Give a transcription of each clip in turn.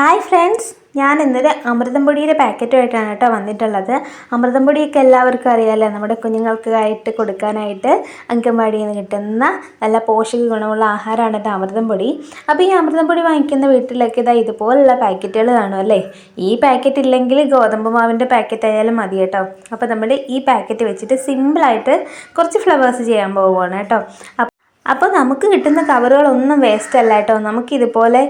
Hi friends ഞാൻ ഇന്നലെ അമൃതം പൊടിയുടെ പാക്കറ്റുമായിട്ടാണ് കേട്ടോ വന്നിട്ടുള്ളത്. അമൃതം പൊടിയൊക്കെ എല്ലാവർക്കും അറിയാമല്ലോ നമ്മുടെ കുഞ്ഞുങ്ങൾക്കായിട്ട് കൊടുക്കാനായിട്ട് അങ്കൻവാടിയിൽ നിന്ന് കിട്ടുന്ന നല്ല പോഷക ഗുണമുള്ള ആഹാരമാണ് കേട്ടോ അമൃതം പൊടി അപ്പോൾ ഈ അമൃതം പൊടി വാങ്ങിക്കുന്ന വീട്ടിലൊക്കെ ഇതാ ഇതുപോലുള്ള പാക്കറ്റുകൾ കാണും അല്ലേ? ഈ പാക്കറ്റ് ഇല്ലെങ്കിൽ ഗോതമ്പ് മാവിന്റെ പാക്കറ്റ് ആയാലും മതി കേട്ടോ. അപ്പോൾ നമ്മൾ ഈ പാക്കറ്റ് വെച്ചിട്ട് സിമ്പിളായിട്ട് കുറച്ച് ഫ്ലവേഴ്സ് ചെയ്യാൻ പോവുകയാണ് കേട്ടോ. അപ്പോൾ നമുക്ക് കിട്ടുന്ന കവറുകളൊന്നും വേസ്റ്റ് അല്ല കേട്ടോ. നമുക്ക് ഇതുപോലെ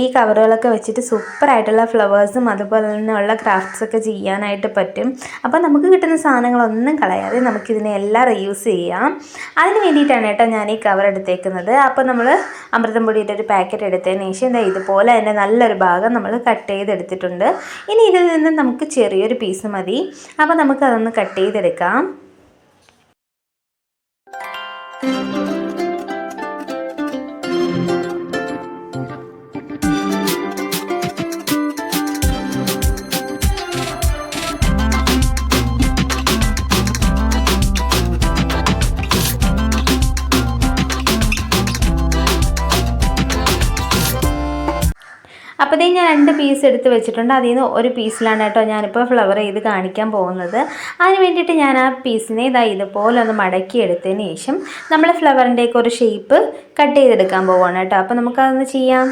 ഈ കവറുകളൊക്കെ വെച്ചിട്ട് സൂപ്പറായിട്ടുള്ള ഫ്ലവേഴ്സും അതുപോലെ തന്നെ ഉള്ള ക്രാഫ്റ്റ്സ് ഒക്കെ ചെയ്യാനായിട്ട് പറ്റും. അപ്പോൾ നമുക്ക് കിട്ടുന്ന സാധനങ്ങളൊന്നും കളയാതെ നമുക്കിതിനെ എല്ലാം റീയൂസ് ചെയ്യാം. അതിന് വേണ്ടിയിട്ടാണ് കേട്ടോ ഞാൻ ഈ കവർ എടുത്തേക്കുന്നത്. അപ്പോൾ നമ്മൾ അമൃതം പൊടിയുടെ ഒരു പാക്കറ്റ് എടുത്തതിന് ശേഷം എന്താ ഇതുപോലെ തന്നെ നല്ലൊരു ഭാഗം നമ്മൾ കട്ട് ചെയ്തെടുത്തിട്ടുണ്ട്. ഇനി ഇതിൽ നിന്ന് നമുക്ക് ചെറിയൊരു പീസ് മതി. അപ്പോൾ നമുക്കതൊന്ന് കട്ട് ചെയ്തെടുക്കാം. അപ്പോൾ ഇതേ ഞാൻ രണ്ട് പീസ് എടുത്ത് വെച്ചിട്ടുണ്ട്. അതിൽ നിന്ന് ഒരു പീസിലാണ് കേട്ടോ ഞാനിപ്പോൾ ഫ്ലവർ ചെയ്ത് കാണിക്കാൻ പോകുന്നത്. അതിന് വേണ്ടിയിട്ട് ഞാൻ ആ പീസിനെ ഇതാ ഇതുപോലെ ഒന്ന് മടക്കി എടുത്തതിന് ശേഷം നമ്മൾ ഫ്ലവറിന്റെയൊക്കെ ഒരു ഷേപ്പ് കട്ട് ചെയ്തെടുക്കാൻ പോവുകയാണ് കേട്ടോ. അപ്പോൾ നമുക്കതൊന്ന് ചെയ്യാം.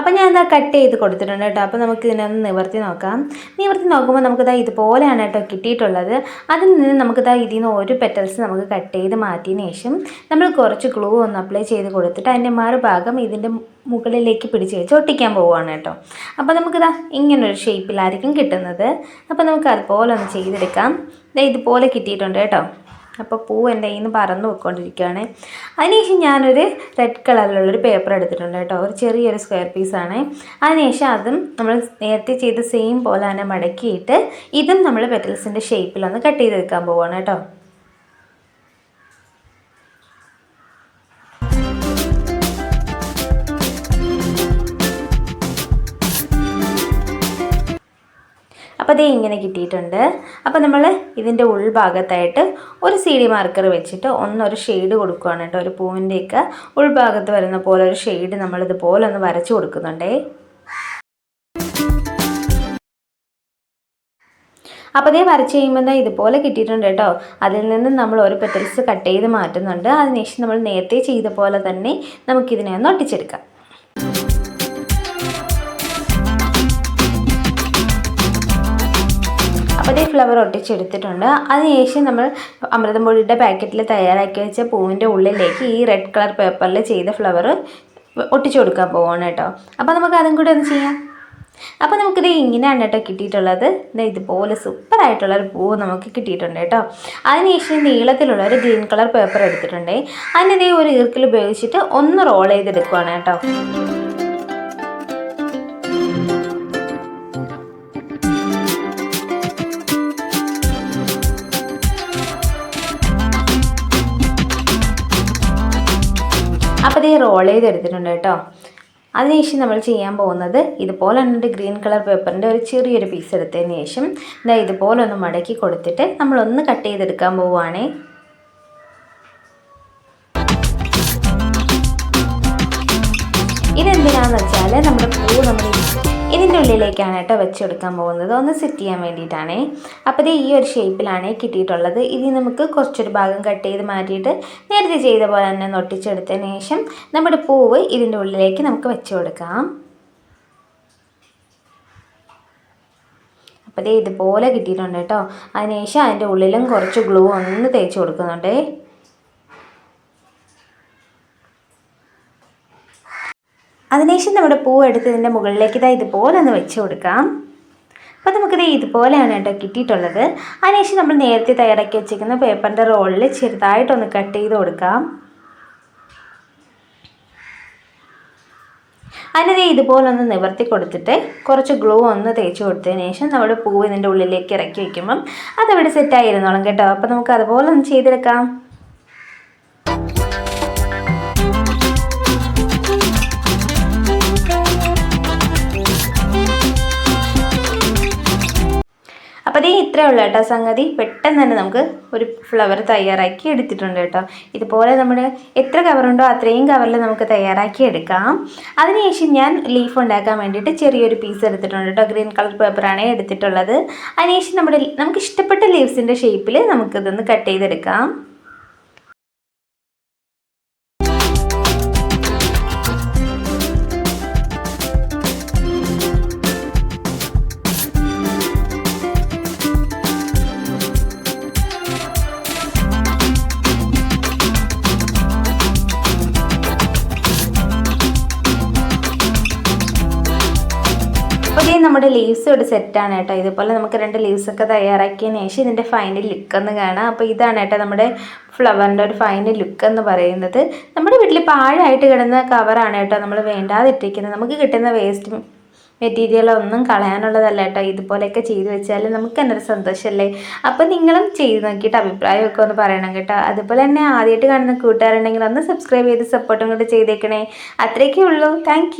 അപ്പോൾ ഞാൻ ഇതാ കട്ട് ചെയ്ത് കൊടുത്തിട്ടുണ്ട് കേട്ടോ. അപ്പോൾ നമുക്ക് ഇതിനൊന്ന് നിവർത്തി നോക്കാം. നിവർത്തി നോക്കുമ്പോൾ നമുക്കിതാ ഇതുപോലെയാണ് കേട്ടോ കിട്ടിയിട്ടുള്ളത്. അതിൽ നിന്ന് നമുക്കിതാ ഇതിൽ നിന്ന് ഒരു പെറ്റൽസ് നമുക്ക് കട്ട് ചെയ്ത് മാറ്റിയതിന് ശേഷം നമ്മൾ കുറച്ച് ഗ്ലൂ ഒന്ന് അപ്ലൈ ചെയ്ത് കൊടുത്തിട്ട് അതിന്റെ മറുഭാഗം ഇതിന്റെ മുകളിലേക്ക് പിടിച്ച് വെച്ച് ഒട്ടിക്കാൻ പോവുകയാണ് കേട്ടോ. അപ്പോൾ നമുക്കിതാ ഇങ്ങനൊരു ഷേപ്പിലായിരിക്കും കിട്ടുന്നത്. അപ്പോൾ നമുക്ക് അതുപോലെ ഒന്ന് ചെയ്തെടുക്കാം. ഇതുപോലെ കിട്ടിയിട്ടുണ്ട് കേട്ടോ. അപ്പോൾ പൂ എന്റെ കയ്യിൽ നിന്ന് പറന്ന് പോയിക്കൊണ്ടിരിക്കുകയാണ്. അതിനുശേഷം ഞാനൊരു റെഡ് കളറിലുള്ളൊരു പേപ്പർ എടുത്തിട്ടുണ്ട് കേട്ടോ. ഒരു ചെറിയൊരു സ്ക്വയർ പീസാണ് അതിനുശേഷം അതും നമ്മൾ നേരത്തെ ചെയ്ത സെയിം പോലെ തന്നെ മടക്കിയിട്ട് ഇതും നമ്മൾ പെറ്റൽസിന്റെ ഷേപ്പിലൊന്ന് കട്ട് ചെയ്തെടുക്കാൻ പോവുകയാണ് കേട്ടോ. അപ്പോൾ അതേ ഇങ്ങനെ കിട്ടിയിട്ടുണ്ട്. അപ്പോൾ നമ്മൾ ഇതിന്റെ ഉൾഭാഗത്തായിട്ട് ഒരു സി ഡി മാർക്കർ വെച്ചിട്ട് ഒന്നൊരു ഷെയ്ഡ് കൊടുക്കുകയാണ് കേട്ടോ. ഒരു പൂവിന്റെയൊക്കെ ഉൾഭാഗത്ത് വരുന്ന പോലെ ഒരു ഷെയ്ഡ് നമ്മളിതുപോലെ ഒന്ന് വരച്ചു കൊടുക്കുന്നുണ്ടേ. അപ്പോൾ അതേ വരച്ച് കഴിയുമ്പോൾ ഇതുപോലെ കിട്ടിയിട്ടുണ്ട് കേട്ടോ. അതിൽ നിന്ന് നമ്മൾ ഒരു പെറ്റൽസ് കട്ട് ചെയ്ത് മാറ്റുന്നുണ്ട്. അതിനുശേഷം നമ്മൾ നേരത്തെ ചെയ്ത പോലെ തന്നെ നമുക്കിതിനെ ഒന്ന് ഒട്ടിച്ചെടുക്കാം. ഫ്ലവർ ഒട്ടിച്ചെടുത്തിട്ടുണ്ട്. അതിനുശേഷം നമ്മൾ അമൃതം പൊടിയുടെ പാക്കറ്റിൽ തയ്യാറാക്കി വെച്ച പൂവിന്റെ ഉള്ളിലേക്ക് ഈ റെഡ് കളർ പേപ്പറിൽ ചെയ്ത ഫ്ലവർ ഒട്ടിച്ചു കൊടുക്കാൻ പോവാണ് കേട്ടോ. അപ്പോൾ നമുക്ക് അതും കൂടെ ഒന്ന് ചെയ്യാം. അപ്പോൾ നമുക്കിത് ഇങ്ങനെയാണ് കേട്ടോ കിട്ടിയിട്ടുള്ളത്. ഇതാ ഇതുപോലെ സൂപ്പറായിട്ടുള്ള ഒരു പൂവ് നമുക്ക് കിട്ടിയിട്ടുണ്ട് കേട്ടോ. അതിനുശേഷം നീളത്തിലുള്ള ഒരു ഗ്രീൻ കളർ പേപ്പർ എടുത്തിട്ടുണ്ട്. അതിന്റെ ഒരു ഈർക്കിൽ ഉപയോഗിച്ചിട്ട് ഒന്ന് റോൾ ചെയ്തെടുക്കുവാണ് കേട്ടോ. റോൾ ചെയ്തെടുത്തിട്ടുണ്ട് കേട്ടോ. അതിനുശേഷം നമ്മൾ ചെയ്യാൻ പോകുന്നത് ഇതുപോലെ തന്നെ ഗ്രീൻ കളർ പേപ്പറിന്റെ ഒരു ചെറിയൊരു പീസ് എടുത്തതിന് ശേഷം ഇതാ ഇതുപോലെ ഒന്ന് മടക്കി കൊടുത്തിട്ട് നമ്മളൊന്ന് കട്ട് ചെയ്തെടുക്കാൻ പോവുകയാണേ ഇതെന്തിനാന്ന് വെച്ചാൽ നമ്മുടെ പൂ നമ്മൾ ഇതിന്റെ ഉള്ളിലേക്കാണ് കേട്ടോ വെച്ചെടുക്കാൻ പോകുന്നത്. ഒന്ന് സെറ്റ് ചെയ്യാൻ വേണ്ടിയിട്ടാണേ. അപ്പോൾ ഇത് ഈ ഒരു ഷേപ്പിലാണ് കിട്ടിയിട്ടുള്ളത്. ഇനി നമുക്ക് കുറച്ചൊരു ഭാഗം കട്ട് ചെയ്ത് മാറ്റിയിട്ട് നേരത്തെ ചെയ്ത പോലെ തന്നെ നൊട്ടിച്ചെടുത്തതിന് ശേഷം നമ്മുടെ പൂവ് ഇതിന്റെ ഉള്ളിലേക്ക് നമുക്ക് വെച്ച് കൊടുക്കാം. അപ്പോൾ ഇതേ ഇതുപോലെ കിട്ടിയിട്ടുണ്ട് കേട്ടോ. അതിനുശേഷം അതിന്റെ ഉള്ളിലും കുറച്ച് ഗ്ലൂ ഒന്ന് തേച്ച് കൊടുക്കുന്നുണ്ടേ. അതിനുശേഷം നമ്മുടെ പൂ എടുത്ത് ഇതിന്റെ മുകളിലേക്ക് ഇതാ ഇതുപോലെ ഒന്ന് വെച്ച് കൊടുക്കാം. അപ്പോൾ നമുക്കിത് ഇതുപോലെയാണ് കേട്ടോ കിട്ടിയിട്ടുള്ളത്. അതിനുശേഷം നമ്മൾ നേരത്തെ തയ്യാറാക്കി വെച്ചിരിക്കുന്ന പേപ്പറിന്റെ റോളിൽ ചെറുതായിട്ടൊന്ന് കട്ട് ചെയ്ത് കൊടുക്കാം. അതിനത് ഇതുപോലെ ഒന്ന് നിവർത്തി കൊടുത്തിട്ട് കുറച്ച് ഗ്ലൂ ഒന്ന് തേച്ച് കൊടുത്തതിന് ശേഷം നമ്മുടെ പൂവ് ഇതിന്റെ ഉള്ളിലേക്ക് ഇറക്കി വയ്ക്കുമ്പം അതവിടെ സെറ്റായിരുന്നോളും കേട്ടോ. അപ്പോൾ നമുക്ക് അതുപോലെ ഒന്ന് ചെയ്തെടുക്കാം. ഇത്രയേ ഉള്ളൂ കേട്ടോ സംഗതി. പെട്ടെന്ന് തന്നെ നമുക്ക് ഒരു ഫ്ലവർ തയ്യാറാക്കി എടുത്തിട്ടുണ്ട് കേട്ടോ. ഇതുപോലെ നമ്മൾ എത്ര കവറുണ്ടോ അത്രയും കവറിൽ നമുക്ക് തയ്യാറാക്കി എടുക്കാം. അതിനുശേഷം ഞാൻ ലീഫ് ഉണ്ടാക്കാൻ വേണ്ടിയിട്ട് ചെറിയൊരു പീസ് എടുത്തിട്ടുണ്ട് കേട്ടോ. ഗ്രീൻ കളർ പേപ്പറാണ് എടുത്തിട്ടുള്ളത്. അതിനുശേഷം നമ്മുടെ നമുക്ക് ഇഷ്ടപ്പെട്ട ലീവ്സിന്റെ ഷേപ്പിൽ നമുക്കിതൊന്ന് കട്ട് ചെയ്തെടുക്കാം. അപ്പോൾ ഇതേ നമ്മുടെ ലീവ്സ് ഇവിടെ സെറ്റാണ് കേട്ടോ. ഇതുപോലെ നമുക്ക് രണ്ട് ലീവ്സ് ഒക്കെ തയ്യാറാക്കിയതിന് ശേഷം ഇതിന്റെ ഫൈനൽ ലുക്ക് എന്ന് കാണാം. അപ്പോൾ ഇതാണ് കേട്ടോ നമ്മുടെ ഫ്ലവറിന്റെ ഒരു ഫൈനൽ ലുക്ക് എന്ന് പറയുന്നത്. നമ്മുടെ വീട്ടിൽ പാഴായിട്ട് കിടന്ന കവറാണ് കേട്ടോ നമ്മൾ വേണ്ടാതിട്ടിരിക്കുന്നത്. നമുക്ക് കിട്ടുന്ന വേസ്റ്റ് മെറ്റീരിയലൊന്നും കളയാനുള്ളതല്ല കേട്ടോ. ഇതുപോലെയൊക്കെ ചെയ്ത് വെച്ചാൽ നമുക്ക് തന്നെ ഒരു സന്തോഷമല്ലേ? അപ്പോൾ നിങ്ങളും ചെയ്ത് നോക്കിയിട്ട് അഭിപ്രായമൊക്കെ ഒന്ന് പറയണം കേട്ടോ. അതുപോലെ തന്നെ ആദ്യമായിട്ട് കാണുന്ന കൂട്ടുകാരുണ്ടെങ്കിൽ ഒന്ന് സബ്സ്ക്രൈബ് ചെയ്ത് സപ്പോർട്ടും കൂടെ ചെയ്തേക്കണേ. അത്രയൊക്കെ ഉള്ളൂ. താങ്ക്